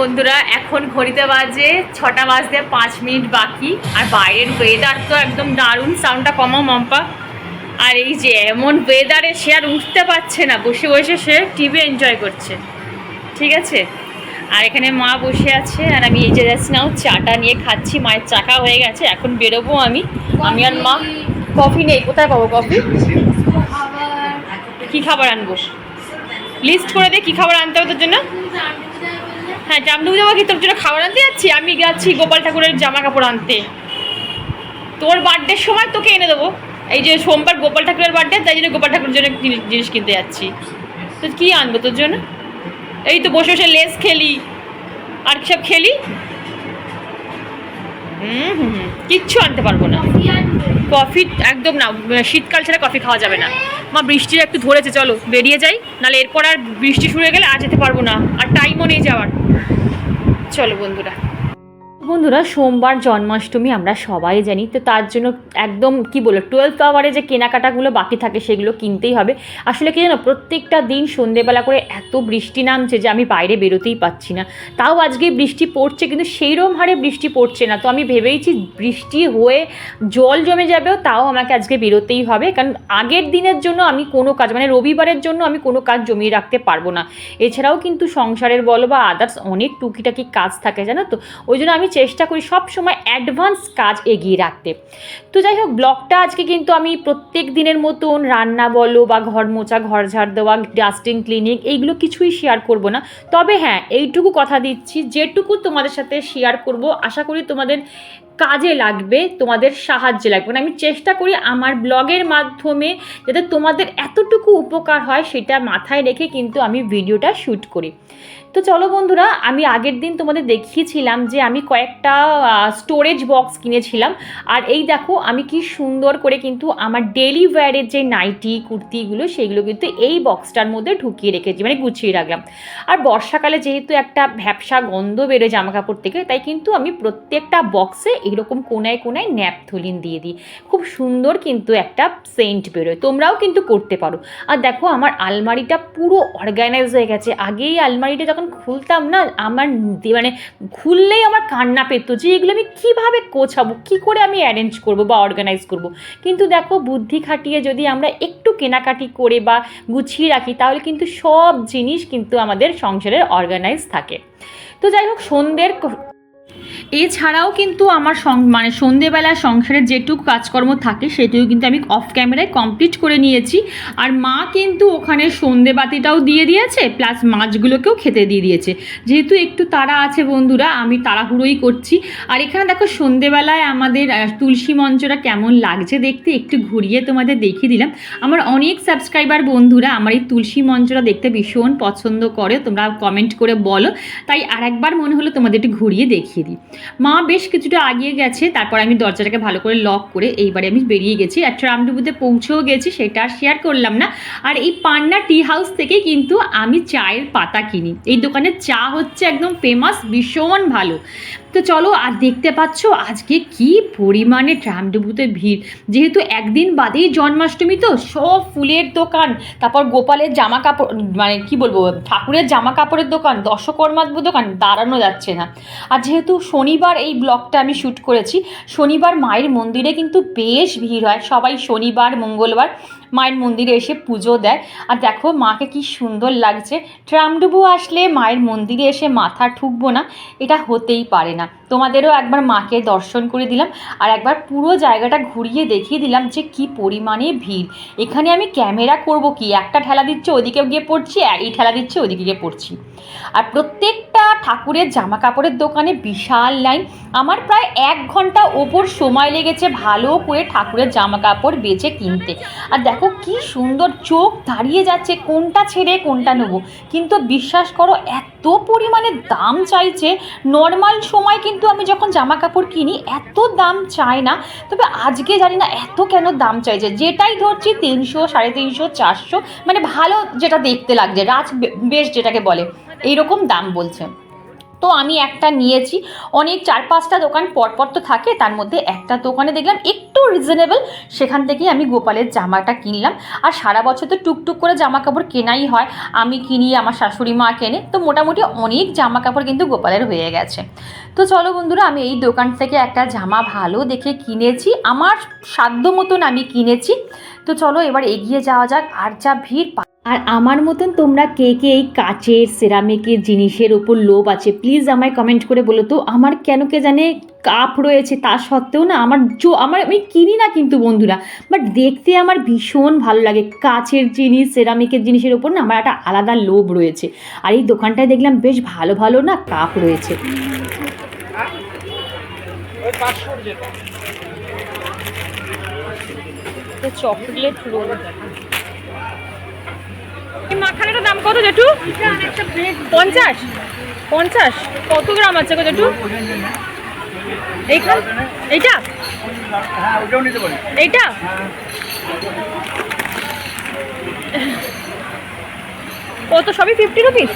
বন্ধুরা এখন ঘড়িতে বাজে ছটা বাজতে পাঁচ মিনিট বাকি আর বাইরের ওয়েদার তো একদম দারুণ সাউন্ডটা কমা মম্পা। আর এই যে এমন ওয়েদারে সে আর উঠতে পারছে না বসে বসে সে টিভি এনজয় করছে ঠিক আছে? আর এখানে মা বসে আছে আর আমি এই যে যাচ্ছি নাও চাটা নিয়ে খাচ্ছি মায়ের চাকা হয়ে গেছে এখন বেরোবো আমি। আমি আর মা কফি নেই কোথায় পাবো কফি কি খাবার আনব? লিস্ট করে দে কি খাবার আনতে হবে তোর জন্য? হ্যাঁ জামডুবু যাব কি তোর জন্য খাবার আনতে যাচ্ছি? আমি যাচ্ছি গোপাল ঠাকুরের জামা কাপড় আনতে। তোর বার্থডের সময় তোকে এনে দেবো। এই যে সোমবার গোপাল ঠাকুরের বার্থডে তাই জন্য গোপাল ঠাকুরের জন্য জিনিস জিনিস কিনতে যাচ্ছি। তো কী আনব তোর জন্য? এই তো বসে বসে লেস খেলি। আর কি সব খেলি? হুম হুম হুম। কিচ্ছু আনতে পারব না। কফি একদম না শীতকাল ছাড়া কফি খাওয়া যাবে না। মা, বৃষ্টির একটু ধরেছে, চলো। বেরিয়ে যাই নাহলে এরপর আর বৃষ্টি শুরু গেলে আর যেতে পারব না। আর টাইমও নেই যাওয়ার। চলো বন্ধুরা। বন্ধুরা, সোমবার জন্মাষ্টমী আমরা সবাই জানি, তো তার জন্য একদম কি বলো টুয়েলভ আওয়ারে যে কেনাকাটাগুলো বাকি থাকে সেগুলো কিনতেই হবে। আসলে কি জানো, প্রত্যেকটা দিন সন্ধেবেলা করে এত বৃষ্টি নামছে যে আমি বাইরে বেরোতেই পাচ্ছি না। তাও আজকে বৃষ্টি পড়ছে, কিন্তু সেইরকম হারে বৃষ্টি পড়ছে না। তো আমি ভেবেইছি বৃষ্টি হয়ে জল জমে যাবেও, তাও আমাকে আজকে বেরোতেই হবে। কারণ আগের দিনের জন্য আমি কোনো কাজ মানে রবিবারের জন্য আমি কোনো কাজ জমিয়ে রাখতে পারব না। এছাড়াও কিন্তু সংসারের বলো বা আদার্স অনেক টুকিটাকি কাজ থাকে, জানো তো? ওই জন্য আমি চেষ্টা করি সব সময় অ্যাডভান্স কাজ এগিয়ে রাখতে। তো যাই হোক, ব্লগটা আজকে কিন্তু আমি প্রত্যেক দিনের মতন রান্না বলো বা ঘর মোচা ঘর ঝাড় দেওয়া ডাস্টিং ক্লিনিক এইগুলো কিছুই শেয়ার করব না। তবে হ্যাঁ এইটুকু কথা দিচ্ছি, যেটুকু তোমাদের সাথে শেয়ার করব, আশা করি তোমাদের কাজে লাগবে, তোমাদের সাহায্যে লাগবে। মানে আমি চেষ্টা করি আমার ব্লগের মাধ্যমে যাতে তোমাদের এতটুকু উপকার হয় সেটা মাথায় রেখে কিন্তু আমি ভিডিওটা শ্যুট করি। তো চলো বন্ধুরা, আমি আগের দিন তোমাদের দেখিয়েছিলাম যে আমি কয়েকটা স্টোরেজ বক্স কিনেছিলাম। আর এই দেখো, আমি কি সুন্দর করে কিন্তু আমার ডেলি ওয়্যারের যে নাইটি কুর্তিগুলো, সেগুলো কিন্তু এই বক্সটার মধ্যে ঢুকিয়ে রেখেছি মানে গুছিয়ে রাখলাম। আর বর্ষাকালে যেহেতু একটা ভ্যাপসা গন্ধ বেরোয় জামা কাপড় থেকে, তাই কিন্তু আমি প্রত্যেকটা বক্সে এইরকম কোনায় কোনায় ন্যাপথলিন দিয়ে দিই। খুব সুন্দর কিন্তু একটা সেন্ট বেরোয়। তোমরাও কিন্তু করতে পারো। আর দেখো, আমার আলমারিটা পুরো অর্গানাইজ হয়ে গেছে। আগেই আলমারিটা যখন খুলতাম না, আমার মানে খুললেই আমার কান্না পেতো যে, এগুলো আমি কীভাবে কোছাবো কী করে আমি অ্যারেঞ্জ করব বা অর্গানাইজ করব? কিন্তু দেখো, বুদ্ধি খাটিয়ে যদি আমরা একটু কেনাকাটি করে বা গুছিয়ে রাখি, তাহলে কিন্তু সব জিনিস কিন্তু আমাদের সংসারের অর্গানাইজ থাকে। তো যাই হোক, সন্ধ্যের এছাড়াও কিন্তু আমার মানে সন্ধেবেলা সংসারের যেটুকু কাজকর্ম থাকে, সেটুকু কিন্তু আমি অফ ক্যামেরায় কমপ্লিট করে নিয়েছি। আর মা কিন্তু ওখানে সন্ধে বাতিটাও দিয়ে দিয়েছে প্লাস মাছগুলোকেও খেতে দিয়ে দিয়েছে। যেহেতু একটু তারা আছে বন্ধুরা, আমি তাড়াহুড়োই করছি। আর এখানে দেখো সন্ধেবেলায় আমাদের তুলসী মঞ্চটা কেমন লাগছে দেখতে, একটু ঘুরিয়ে তোমাদের দেখিয়ে দিলাম। আমার অনেক সাবস্ক্রাইবার বন্ধুরা আমার এই তুলসী মঞ্চটা দেখতে ভীষণ পছন্দ করে, তোমরা কমেন্ট করে বলো। তাই আর একবার মনে হলো তোমাদের একটু ঘুরিয়ে দেখিয়ে দিই। মা বেশ কিছুটা আগিয়ে গেছে, তারপর আমি দরজাটাকে ভালো করে লক করে এইবারে আমি বেরিয়ে গেছি। আর ট্রামডুবুতে পৌঁছেও গেছি, সেটা শেয়ার করলাম না। আর এই পান্না টি হাউস থেকে কিন্তু আমি চায়ের পাতা কিনি। এই দোকানের চা হচ্ছে একদম ফেমাস ভীষণ ভালো। তো চলো, আর দেখতে পাচ্ছ, আজকে কি পরিমাণে ট্রামডুবুতে ভিড়। যেহেতু একদিন বাদেই জন্মাষ্টমী তো, সব ফুলের দোকান, তারপর গোপালের জামা কাপড় মানে কি বলব, ঠাকুরের জামা কাপড়ের দোকান, দশকর্মার দোকান, দাঁড়ানো যাচ্ছে না। আর যেহেতু শনিবার এই ব্লগটা আমি শ্যুট করেছি। শনিবার মায়ের মন্দিরে কিন্তু বেশ ভিড় হয়। সবাই শনিবার, মঙ্গলবার মায়ের মন্দিরে এসে পুজো দেয়। আর দেখো, মাকে কি সুন্দর লাগছে। ট্রামডুবু আসলে মায়ের মন্দিরে এসে মাথা ঠুকবো না, এটা হতেই পারে না। তোমাদেরও একবার মাকে দর্শন করে দিলাম। আর একবার পুরো জায়গাটা ঘুরিয়ে দেখিয়ে দিলাম যে কি পরিমাণে ভিড়। এখানে আমি ক্যামেরা করব কি? একটা ঠেলা দিচ্ছে, ওদিকে গিয়ে পড়ছি এই ঠেলা দিচ্ছে, ওদিকে গিয়ে পড়ছি। আর প্রত্যেকটা ঠাকুরের জামা কাপড়ের দোকানে বিশাল লাইন। আমার প্রায় এক ঘণ্টা ওপর সময় লেগেছে ভালো করে ঠাকুরের জামা কাপড় বেছে কিনতে। আর দেখো কি সুন্দর চোখ দাঁড়িয়ে যাচ্ছে, কোনটা ছেড়ে কোনটা নেব। কিন্তু বিশ্বাস করো, এত পরিমাণে দাম চাইছে নর্মাল সময় কিন্তু আমি যখন জামা কাপড় কিনি, এত দাম চায় না। তবে আজকে জানি না এত কেন দাম চাইছে। যেটাই ধরছি তিনশো, সাড়ে তিনশো, চারশো মানে ভালো যেটা দেখতে লাগছে, রাজ বেশ যেটাকে বলে, এইরকম দাম বলছে। তো আমি একটা নিয়েছি। অনেক চার পাঁচটা দোকান পরপর তো থাকে, তার মধ্যে একটা দোকানে দেখলাম একটু রিজনেবল সেখান থেকেই আমি গোপালের জামাটা কিনলাম। আর সারা বছর তো টুকটুক করে জামা কাপড় কেনাই হয়। আমি কিনি, আমার শাশুড়ি মা কেনে, তো মোটামুটি অনেক জামা কাপড় কিন্তু গোপালের হয়ে গেছে। তো চলো বন্ধুরা, আমি এই দোকান থেকে একটা জামা ভালো দেখে কিনেছি। আমার সাধ্য মতন আমি কিনেছি। তো চলো এবার এগিয়ে যাওয়া যাক, আর যা ভিড় আর আমার মতন তোমরা কে কে এই কাচের সেরামিকের জিনিসের ওপর লোভ আছে? প্লিজ আমায় কমেন্ট করে বলো তো আমার কেন কে জানে কাপ রয়েছে? তা সত্ত্বেও না আমার জো আমার আমি কিনি না কিন্তু বন্ধুরা। বাট দেখতে আমার ভীষণ ভালো লাগে। কাচের জিনিস সেরামিকের জিনিসের ওপর না আমার একটা আলাদা লোভ রয়েছে। আর এই দোকানটায় দেখলাম বেশ ভালো ভালো না কাপ রয়েছে। চকলেট রোল এই মাখানেটার দাম কত জেঠু? পঞ্চাশ। পঞ্চাশ। কত গ্রাম আছে গো জেঠু? এইখান এইটা? এইটা? কত? সবই ফিফটি রুপিস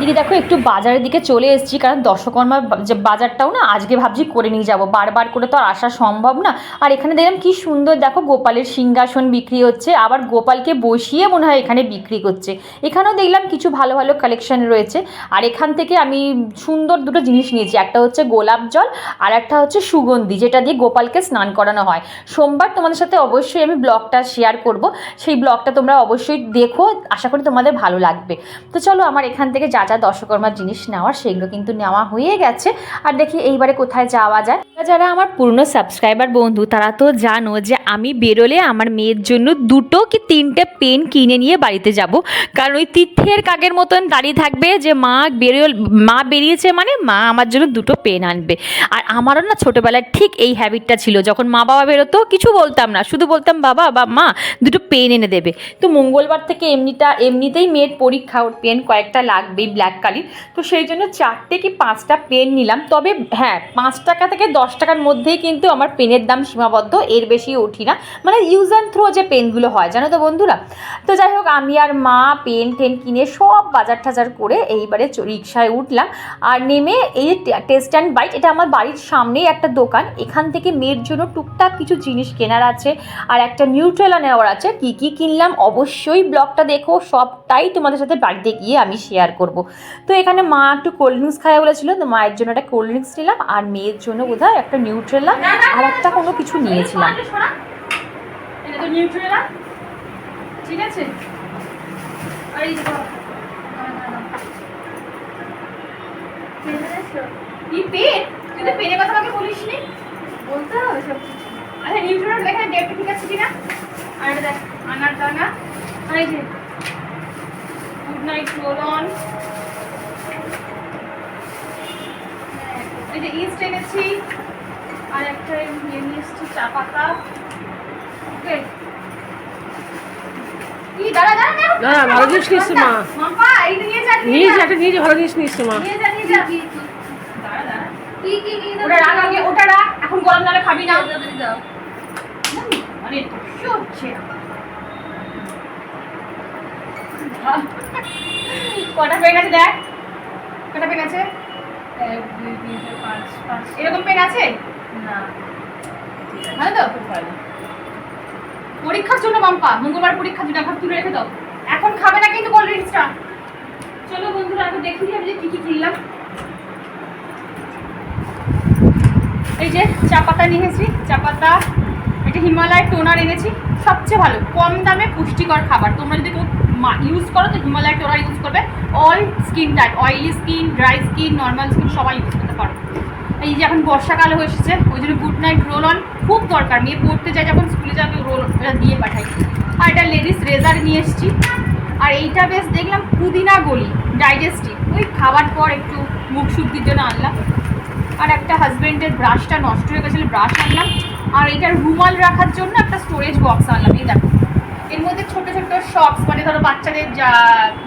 দিদি, দেখো, একটু বাজারের দিকে চলে এসেছি, কারণ দর্শকর্মা যে বাজারটাও না আজকে ভাবছি করে নিয়ে যাব। বারবার করে তো আর আসা সম্ভব না। আর এখানে দেখলাম কি সুন্দর, দেখো, গোপালের সিংহাসন বিক্রি হচ্ছে, আবার গোপালকে বসিয়ে মনে হয় এখানে বিক্রি করছে। এখানেও দেখলাম কিছু ভালো ভালো কালেকশন রয়েছে। আর এখান থেকে আমি সুন্দর দুটো জিনিস নিয়েছি, একটা হচ্ছে গোলাপ জল, আর একটা হচ্ছে সুগন্ধি, যেটা দিয়ে গোপালকে স্নান করানো হয়। সোমবার তোমাদের সাথে অবশ্যই আমি ব্লগটা শেয়ার করব। সেই ব্লগটা তোমরা অবশ্যই দেখো, আশা করি তোমাদের ভালো লাগবে। তো চলো, আমার এখান থেকে যা যা দর্শকর্মার জিনিস নেওয়ার সেগুলো কিন্তু নেওয়া হয়ে গেছে। আর দেখি এইবারে কোথায় যাওয়া যায়। যারা আমার পুরনো সাবস্ক্রাইবার বন্ধু, তারা তো জানো যে আমি বেরোলে আমার মেয়ের জন্য দুটো কি তিনটে পেন কিনে নিয়ে বাড়িতে যাব। কারণ ওই তীর্থের কাকের মতন দাঁড়িয়ে থাকবে যে মা বেরোল, মা বেরিয়েছে মানে মা আমার জন্য দুটো পেন আনবে। আর আমারও না ছোটোবেলায় ঠিক এই হ্যাবিটটা ছিল, যখন মা বাবা বেরোতো কিছু বলতাম না, শুধু বলতাম, বাবা, বা মা, দুটো পেন এনে দেবে। তো মঙ্গলবার থেকে এমনিটা, এমনিতেই মেয়ের পরীক্ষা, ওর পেন কয়েকটা লাগবেই। ব্ল্যাক কালির তো সেই জন্য চারটে কি পাঁচটা পেন নিলাম। তবে হ্যাঁ পাঁচ টাকা থেকে দশ টাকার মধ্যেই কিন্তু আমার পেনের দাম সীমাবদ্ধ, এর বেশি উঠি না। মানে ইউজ অ্যান্ড থ্রো যে পেনগুলো হয়, জানো তো বন্ধুরা? তো যাই হোক, আমি আর মা পেন টেন কিনে সব বাজার টাজার করে এইবারে রিক্সায় উঠলাম। আর নেমে এই টেস্ট অ্যান্ড বাইট এটা আমার বাড়ির সামনেই একটা দোকান। এখান থেকে মেয়ের জন্য টুকটাক কিছু জিনিস কেনার আছে আর একটা নিউট্রেলা নেওয়ার আছে। কি কি কিনলাম? অবশ্যই ব্লগটা দেখো, সবটাই তোমাদের সাথে বাড়িতে গিয়ে আমি শেয়ার করব। তো এখানে মা একটু কোল্ড ড্রিঙ্কস খায় বলেছিল, তো মায়ের জন্য একটা কোল্ড ড্রিঙ্কস নিলাম, আর মেয়ের জন্য বোধহয় একটা নিউট্রেলা আর একটা কোনো কিছু নিয়েছিলাম। ঠিক আছে? আচ্ছা ডেটটা ঠিক আছে কিনা? আর দেখ, আনার দানা। এই যে গুড নাইট রোল অন এই যে ইস্ট এনেছি আর একটা নিয়ে এসেছি চা পাতা। ওকে। ভালো জিনিস মা। নিয়ে যা নিয়ে যা ভালো জিনিস ওটা রাখ আগে ওটা রাখ এখন গরম নালে খাবি না। কটা পেন আছে দেখ? কটা পেন আছে এক দুই তিন চার পাঁচ পাঁচ। এরকম পেন আছে? না। ভালো তো? পরীক্ষার জন্য মাম্পা মঙ্গলবার পরীক্ষা জন্য এখন তুলে রেখে দাও। এখন খাবে না কিন্তু কোল্ড ড্রিঙ্কসটা চলো বন্ধুরা এখন দেখি আমি যে কী কী কিনলাম। এই যে চা পাতা নিয়েছি চা পাতা এটা হিমালয় টোনার এনেছি। সবচেয়ে ভালো, কম দামে পুষ্টিকর খাবার। তোমরা যদি ইউজ করো তো হিমালয় টোনার ইউজ করবে। All skin type oily skin dry skin normal skin সবাই ইউজ করতে পারো। এই যে এখন বর্ষাকাল হয়ে এসেছে, ওই জন্য গুড নাইট রোল অন খুব দরকার। মেয়ে পড়তে যায় যখন স্কুলে যাবে রোল দিয়ে পাঠাই। আর এটা লেডিস রেজার নিয়ে এসেছি। আর এইটা বেশ দেখলাম পুদিনা গলি ডাইজেস্টিভ ওই খাবার পর একটু মুখ শুদ্ধির জন্য আনলাম। আর একটা হাজবেন্ডের ব্রাশটা নষ্ট হয়ে গেছিল ব্রাশ আনলাম। আর এটা রুমাল রাখার জন্য একটা স্টোরেজ বক্স আনলাম এই দেখো এর মধ্যে ছোট ছোট শক্স মানে ধরো বাচ্চাদের যা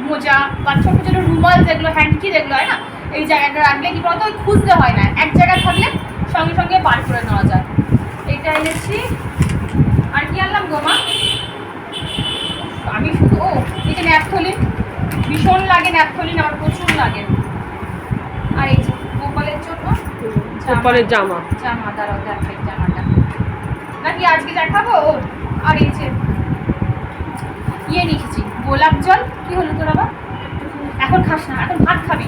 মোজা বা ছোট ছোট রুমাল যেগুলো হ্যান্ডকি যেগুলো হয় না এই জায়গাটা রাখলে কি বলতো ওই খুঁজতে হয় না। এক জায়গায় থাকলে সঙ্গে সঙ্গে বার করে নেওয়া যায়। এটা এনেছি। আর কি আনলাম গোমা আমি শুধু ও এই যে ন্যাপথলিন। ভীষণ লাগে ন্যাপথলিন আমার প্রচুর লাগে। আর এই যে গোপালের জামা। জামা দাঁড়াও দেখাই জামাটা। নাকি আজকে দেখাবো? ও আর এই যে ইয়ে নিয়েছি গোলাপ জল। কি হলো তোর আবার এখন খাস না, এখন ভাত খাবি।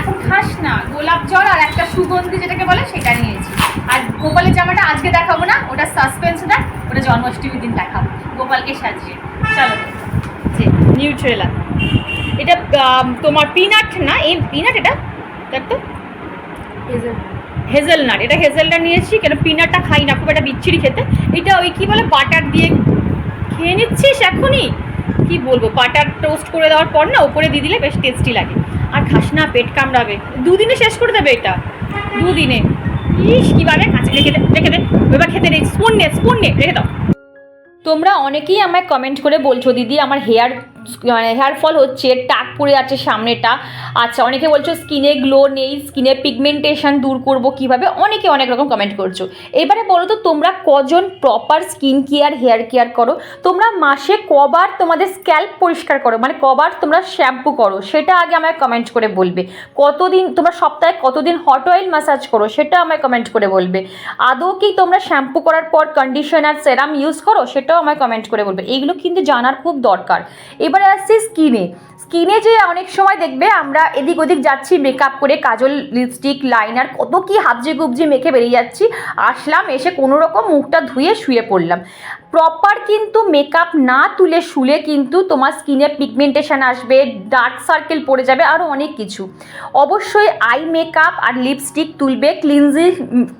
এখন খাস না, গোলাপ জল আর একটা সুগন্ধি যেটাকে বলে, সেটা নিয়েছি আর গোপালের জামাটা আজকে দেখাবো না, ওটা সাসপেন্স না, ওটা জন্মাষ্টমীর দিন দেখাবো, গোপালকে সাজিয়ে। চলো, যে নিউট্রেলা এটা তোমার পিনাট না, এই পিনাট এটা? দেখ তো। হেজেলনাট। এটা হেজেলনাট নিয়েছি কেন পিনাটটা খাই না, খুব একটা বিচ্ছিরি খেতে। এটা ওই কি বলে, বাটার দিয়ে খেয়ে নিচ্ছিস এখনই? কি বলব, বাটার টোস্ট করে দেওয়ার পর না, ওপরে দিয়ে দিলে বেশ টেস্টি লাগে। আর খাস না, পেট কামড়াবে। দুদিনে শেষ করে দেবে এটা। দুদিনে। ইস কীভাবে খাচ্ছে। রেখে দে রেখে দে। এবার খেতে নেই স্পুন নে স্পুন নে। রেখে দাও। তোমরা অনেকেই আমায় কমেন্ট করে বলছো, দিদি, আমার হেয়ার মানে হেয়ার ফল হচ্ছে টাক পড়ে আছে সামনেটা। আচ্ছা অনেকে বলছো স্কিনে গ্লো নেই, স্কিনে পিগমেন্টেশন দূর করব কীভাবে? অনেকে অনেক রকম কমেন্ট করছ। এবারে বলো তো, তোমরা কজন proper skin care hair care করো? তোমরা মাসে কবার তোমাদের স্ক্যাল্প পরিষ্কার করো মানে কবার তোমরা শ্যাম্পু করো, সেটা আগে আমায় কমেন্ট করে বলবে। কতদিন, তোমরা সপ্তাহে কতদিন হট অয়েল ম্যাসাজ করো, সেটা আমায় কমেন্ট করে বলবে। আদৌ কি তোমরা শ্যাম্পু করার পর কন্ডিশনার সেরাম ইউজ করো, সেটাও আমায় কমেন্ট করে বলবে। এইগুলো কিন্তু জানার খুব দরকার। এবারে আসছি স্কিনে স্কিনে যে অনেক সময় দেখবে, আমরা এদিক ওদিক যাচ্ছি মেকআপ করে কাজল লিপস্টিক লাইনার কত কি হাবজি গুবজি মেখে বেরিয়ে যাচ্ছি। আসলাম, এসে কোনো রকম মুখটা ধুয়ে শুয়ে পড়লাম। প্রপার কিন্তু মেকআপ না তুলে শুলে কিন্তু তোমার স্কিনে পিগমেন্টেশন আসবে ডার্ক সার্কেল পড়ে যাবে আরও অনেক কিছু। অবশ্যই আই মেকআপ আর লিপস্টিক তুলবে ক্লিনজিং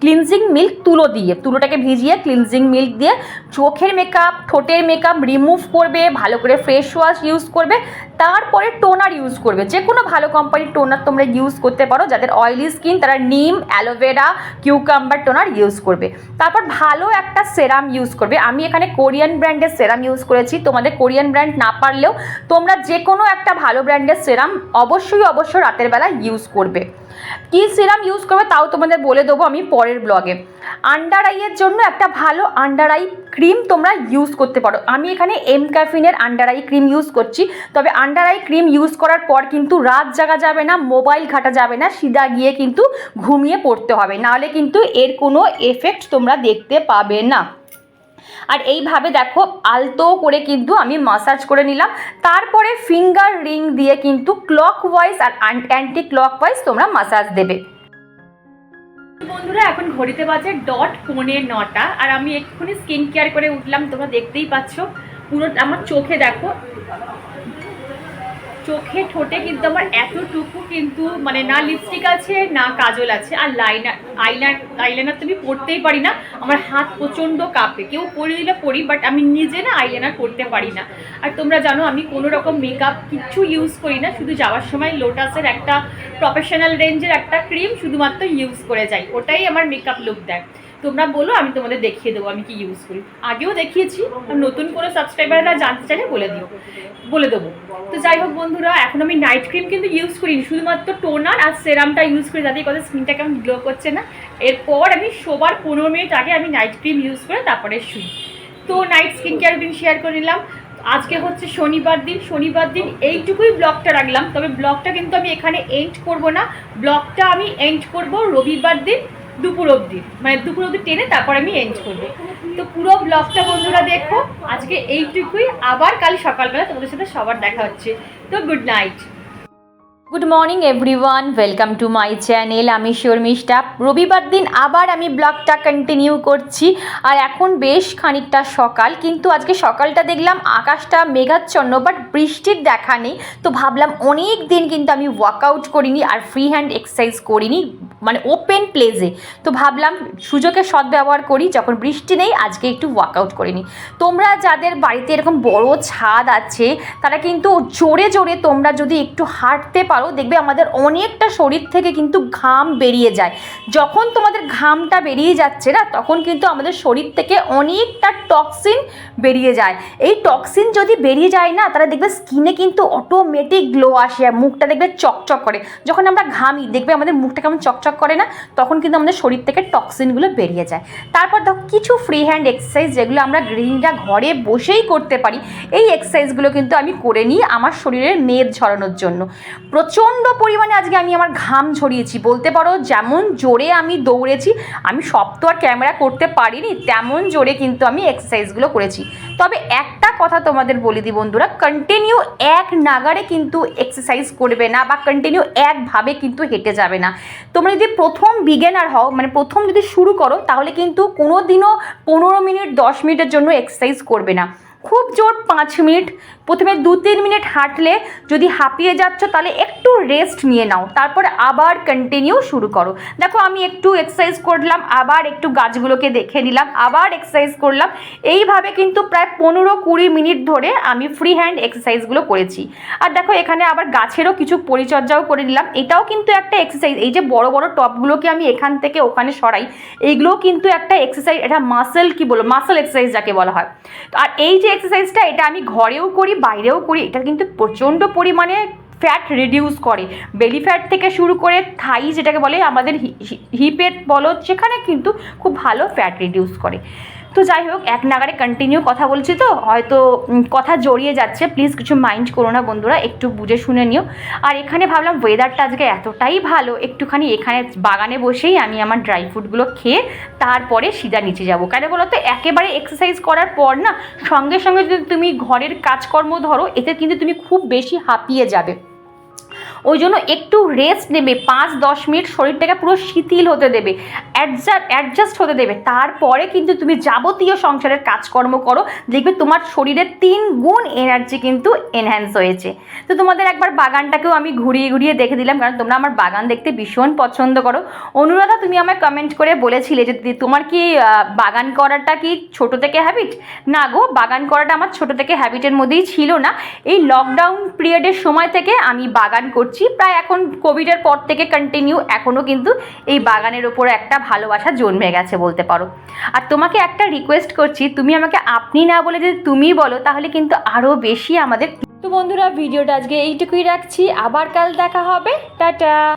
ক্লিনজিং মিল্ক তুলো দিয়ে, তুলোটাকে ভিজিয়ে ক্লিনজিং মিল্ক দিয়ে চোখের মেকআপ ঠোঁটের মেকআপ রিমুভ করবে, ভালো করে ফ্রেশ ওয়াশ ইউজ করবে, তারপরে টোনার ইউজ করবে। যে কোনো ভালো কোম্পানির টোনার তোমরা ইউজ করতে পারো, যাদের অয়েলি স্কিন তারা নিম অ্যালোভেরা কিউকাম্বার টোনার ইউজ করবে। তারপর ভালো একটা সেরাম ইউজ করবে। আমি এখানে কোরিয়ান ব্র্যান্ডের সেরাম ইউজ করেছি। তোমাদের কোরিয়ান ব্র্যান্ড না পারলেও তোমরা যে কোনো একটা ভালো ব্র্যান্ডের সেরাম অবশ্যই অবশ্যই রাতের বেলা ইউজ করবে। কী সিরাম ইউজ করবে তাও তোমাদের বলে দেবো আমি পরের ব্লগে আন্ডার আইয়ের জন্য একটা ভালো আন্ডার আই ক্রিম তোমরা ইউজ করতে পারো। আমি এখানে এম ক্যাফিনের আন্ডার আই ক্রিম ইউজ করছি। তবে আন্ডার আই ক্রিম ইউজ করার পর কিন্তু রাত জাগা যাবে না মোবাইল ঘাটা যাবে না, সিধা গিয়ে কিন্তু ঘুমিয়ে পড়তে হবে। নাহলে কিন্তু এর কোনো এফেক্ট তোমরা দেখতে পাবে না। আর এইভাবে দেখো আলতো করে কিন্তু আমি মাসাজ করে নিলাম। তারপরে ফিঙ্গার রিং দিয়ে কিন্তু ক্লক ওয়াইজ আর অ্যান্টি ক্লক ওয়াইজ তোমরা মাসাজ দেবে। বন্ধুরা, এখন ঘড়িতে বাজে ডট পৌনে নটা আর আমি এক্ষুনি স্কিন কেয়ার করে উঠলাম, তোমরা দেখতেই পাচ্ছ। পুরো আমার চোখে দেখো। চোখে ঠোঁটে কিন্তু আমার এতটুকু কিন্তু মানে না লিপস্টিক আছে, না কাজল আছে, আর লাইনার আইলার আইলাইনার তো আমি পরতেই পারি না। আমার হাত প্রচণ্ড কাঁপে। কেউ পরে দিলে পরি বাট আমি নিজে না আইলাইনার করতে পারি না। আর তোমরা জানো, আমি কোনো রকম মেকআপ কিছু ইউজ করি না। শুধু যাওয়ার সময় লোটাসের একটা প্রফেশনাল রেঞ্জের একটা ক্রিম শুধুমাত্র ইউজ করে যাই। ওটাই আমার মেকআপ লুক দেয়। তোমরা বলো, আমি তোমাদের দেখিয়ে দেবো, আমি কি ইউজ করি। আগেও দেখিয়েছি নতুন কোনো সাবস্ক্রাইবাররা জানতে চাইলে বলে দিও, বলে দেবো। তো যাই হোক বন্ধুরা, এখন আমি নাইট ক্রিম কিন্তু ইউজ করিনি, শুধুমাত্র টোনার আর সেরামটা ইউজ করি, যাতে কথা স্কিনটা কেমন গ্লো করছে না। এরপর আমি শোবার পনেরো মিনিট আগে আমি নাইট ক্রিম ইউজ করে তারপরে শুই। তো night skin care routine share করে নিলাম। আজকে হচ্ছে শনিবার দিন শনিবার দিন এইটুকুই ব্লগটা রাখলাম, তবে ব্লগটা কিন্তু আমি এখানে এন্ড করব না। ব্লগটা আমি এন্ড করব রবিবার দিন। দুপুর অবধি। মানে দুপুর অবধি টেনে তারপর আমি এঞ্জ করব। তো পুরো ব্লগটা বন্ধুরা দেখো, আজকে এইটুকুই। আবার কাল সকালবেলা তোমাদের সাথে সবার দেখা হচ্ছে। তো good night good morning everyone welcome to my channel আমি শর্মিষ্ঠা রবিবার দিন আবার আমি ব্লগটা কন্টিনিউ করছি। আর এখন বেশ খানিকটা সকাল, কিন্তু আজকে সকালটা দেখলাম আকাশটা মেঘাচ্ছন্ন বাট বৃষ্টির দেখা নেই। তো ভাবলাম অনেক দিন কিন্তু আমি ওয়ার্কআউট করিনি আর ফ্রি হ্যান্ড এক্সারসাইজ করিনি মানে ওপেন প্লেসে তো ভাবলাম সুযোগের সদ্ব্যবহার করি, যখন বৃষ্টি নেই, আজকে একটু ওয়ার্কআউট করে নিই তোমরা যাদের বাড়িতে এরকম বড় ছাদ আছে, তারা কিন্তু জোরে জোরে তোমরা যদি একটু হাঁটতে পারো দেখবে আমাদের অনেকটা শরীর থেকে কিন্তু ঘাম বেরিয়ে যায়। যখন তোমাদের ঘামটা বেরিয়ে যাচ্ছে না, তখন কিন্তু আমাদের শরীর থেকে অনেকটা টক্সিন বেরিয়ে যায়। এই টক্সিন যদি বেরিয়ে যায় না তারা দেখবে স্কিনে কিন্তু অটোমেটিক গ্লো আসে আর মুখটা দেখবে চকচক করে। যখন আমরা ঘামি, দেখবে আমাদের মুখটা কেমন চকচক করে না, তখন কিন্তু আমাদের শরীর থেকে টক্সিনগুলো বেরিয়ে যায়। তারপর দেখো কিছু ফ্রি হ্যান্ড এক্সারসাইজ যেগুলো আমরা গৃহিণীরা ঘরে বসেই করতে পারি, এই এক্সারসাইজগুলো কিন্তু আমি করে নিই আমার শরীরের মেদ ঝরানোর জন্য। প্রচণ্ড পরিমাণে আজকে আমি আমার ঘাম ঝরিয়েছি। বলতে পারো যেমন জোরে আমি দৌড়েছি, আমি সব তো আর ক্যামেরা করতে পারিনি, তেমন জোরে কিন্তু আমি এক্সারসাইজগুলো করেছি। তবে একটা কথা তোমাদের বলে দিই বন্ধুরা কন্টিনিউ এক নাগারে কিন্তু এক্সারসাইজ করবে না বা কন্টিনিউ একভাবে কিন্তু হেঁটে যাবে না। তোমরা যদি প্রথম বিগেনার হও মানে প্রথম যদি শুরু করো, তাহলে কিন্তু কোনো দিনও পনেরো মিনিট, দশ মিনিটের জন্য এক্সারসাইজ করবে না। খুব জোর পাঁচ মিনিট প্রথমে দু তিন মিনিট হাঁটলে যদি হাঁপিয়ে যাচ্ছ, তাহলে একটু রেস্ট নিয়ে নাও। তারপরে আবার কন্টিনিউ শুরু করো। দেখো, আমি একটু এক্সারসাইজ করলাম, আবার একটু গাছগুলোকে দেখে নিলাম, আবার এক্সারসাইজ করলাম। এইভাবে কিন্তু প্রায় পনেরো কুড়ি মিনিট ধরে আমি ফ্রি হ্যান্ড এক্সারসাইজগুলো করেছি। আর দেখো, এখানে আবার গাছেরও কিছু পরিচর্যাও করে নিলাম। এটাও কিন্তু একটা এক্সারসাইজ এই যে বড় বড় টপগুলোকে আমি এখান থেকে ওখানে সরাই, এইগুলোও কিন্তু একটা এক্সারসাইজ এটা মাসেল কি বলো মাসেল এক্সারসাইজ যাকে বলা হয়। আর এই যে এক্সারসাইজটা এটা আমি ঘরেও করি বাইরেও করি, এটা কিন্তু প্রচণ্ড পরিমাণে ফ্যাট রিডিউস করে। বেলি ফ্যাট থেকে শুরু করে থাই যেটাকে বলে, আমাদের হিপের বলো সেখানে কিন্তু খুব ভালো ফ্যাট রিডিউস করে। তো যাই হোক, এক নাগারে কন্টিনিউ কথা বলছি তো। হয়তো কথা জড়িয়ে যাচ্ছে। প্লিজ কিছু মাইন্ড করো না বন্ধুরা, একটু বুঝে শুনে নিও। আর এখানে ভাবলাম ওয়েদারটা আজকে এতটাই ভালো, একটুখানি এখানে বাগানে বসেই আমি আমার ড্রাই ফ্রুটগুলো খেয়ে তারপরে সিধা নিচে যাব। কেন বলো তো, একেবারে এক্সারসাইজ করার পর না, সঙ্গে সঙ্গে যদি তুমি ঘরের কাজকর্ম ধরো, এতে কিন্তু তুমি খুব বেশি হাঁপিয়ে যাবে। ওই জন্য একটু রেস্ট নেবে, পাঁচ, দশ মিনিট শরীরটাকে পুরো শিথিল হতে দেবে অ্যাডজাস্ট অ্যাডজাস্ট হতে দেবে। তারপরে কিন্তু তুমি যাবতীয় সংসারের কাজকর্ম করো, দেখবে তোমার শরীরের তিন গুণ এনার্জি কিন্তু এনহ্যান্স হয়েছে। তো তোমাদের একবার বাগানটাকেও আমি ঘুরিয়ে ঘুরিয়ে দেখে দিলাম, কারণ তোমরা আমার বাগান দেখতে ভীষণ পছন্দ করো। অনুরাধা, তুমি আমায় কমেন্ট করে বলেছিলে যে তোমার কি বাগান করাটা কি ছোট থেকে হ্যাবিট না গো, বাগান করাটা আমার ছোট থেকে হ্যাবিটের মধ্যেই ছিল না। এই লকডাউন পিরিয়ডের সময় থেকে আমি বাগান করছি। প্রায় এখন কোভিডের পর থেকে কন্টিনিউ এখনও কিন্তু এই বাগানের ওপর একটা ভালোবাসা জন্মে গেছে বলতে পারো। আর তোমাকে একটা রিকোয়েস্ট করছি, তুমি আমাকে আপনি না বলে যদি তুমি বলো, তাহলে কিন্তু আরও বেশি আমাদের তো বন্ধুরা, ভিডিওটা আজকে এইটুকুই রাখছি। আবার কাল দেখা হবে। টাটা!